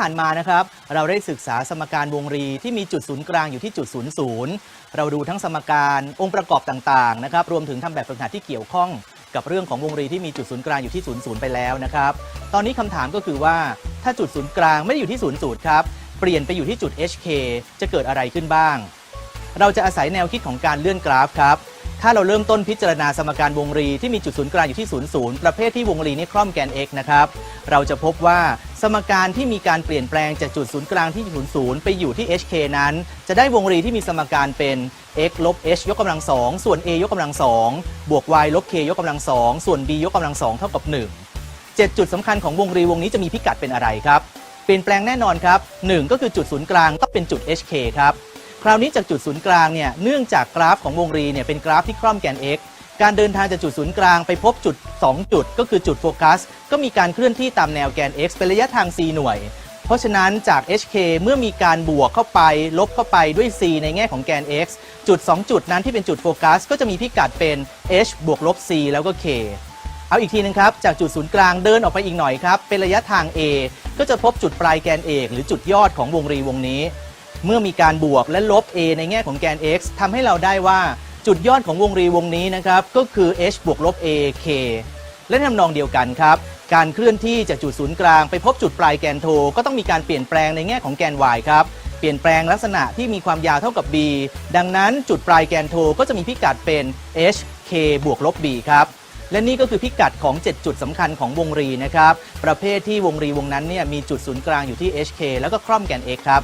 ผ่านมานะครับเราได้ศึกษาสมการวงรีที่มีจุดศูนย์กลางอยู่ที่จุดศูนย์ศูนย์เราดูทั้งสมการองค์ประกอบต่างๆนะครับรวมถึงทำแบบฝึกหัดที่เกี่ยวข้องกับเรื่องของวงรีที่มีจุดศูนย์กลางอยู่ที่ศูนย์ศูนย์ไปแล้วนะครับตอนนี้คำถามก็คือว่าถ้าจุดศูนย์กลางไม่ได้อยู่ที่ศูนย์ศูนย์ครับเปลี่ยนไปอยู่ที่จุด HK จะเกิดอะไรขึ้นบ้าง เราจะอาศัยแนวคิดของการเลื่อนกราฟครับ ถ้าเราเริ่มต้นพิจารณาสมการวงรีที่มีจุดศูนย์กลางอยู่ที่0 0ประเภทที่วงรีนี่คล่อมแกน x นะครับ เราจะพบว่าสมการที่มีการเปลี่ยนแปลงจากจุดศูนย์กลางที่0 0ไปอยู่ที่ hk นั้น จะได้วงรีที่มีสมการเป็น x ลบ h ยกกำลังสองส่วน a ยกกำลังสองบวก y ลบ k ยกกำลังสองส่วน b ยกกำลังสองเท่ากับ 1 7 จุดสำคัญของวงรีวงนี้จะมีพิกัดเป็นอะไรครับ เปลี่ยนแปลงแน่นอนครับ 1 ก็คือจุดศูนย์กลางต้องเป็นจุด hk ครับ คราวนี้จากจุดศูนย์กลางเนี่ยเนื่องจากกราฟของวงรีเนี่ยเป็นกราฟที่คล่อมแกน x การเดินทางจากจุดศูนย์กลางไปพบจุด 2 จุด ก็คือจุดโฟกัส ก็มีการเคลื่อนที่ตามแนวแกน x เป็นระยะทาง c หน่วย เพราะฉะนั้นจาก hk เมื่อมีการบวกเข้าไป ลบเข้าไปด้วย c ในแง่ของแกน x จุด 2 จุดนั้นที่เป็นจุดโฟกัส ก็จะมีพิกัดเป็น h บวกลบ c แล้วก็ k เอาอีกทีนึงครับ จากจุดศูนย์กลางเดินออกไปอีกหน่อยครับ เป็นระยะทาง a ก็จะพบจุดปลายแกนเอกหรือจุดยอดของวงรีวงนี้ เมื่อมีการบวกและลบ a ในแง่ของแกน x ทำให้เราได้ว่าจุดยอดของวงรีวงนี้นะครับก็คือ h บวกลบ a k และทำนองเดียวกันครับ การเคลื่อนที่จากจุดศูนย์กลางไปพบจุดปลายแกนโทก็ต้องมีการเปลี่ยนแปลงในแง่ของแกน y ครับเปลี่ยนแปลงลักษณะที่มีความยาวเท่ากับ b ดังนั้นจุดปลายแกนโทก็จะมีพิกัดเป็น h k บวกลบ b ครับและนี่ก็คือพิกัดของ 7 จุดสำคัญของวงรีนะครับ ประเภทที่วงรีวงนั้นเนี่ยมีจุดศูนย์กลางอยู่ที่ HK แล้วก็คร่อมแกน x ครับ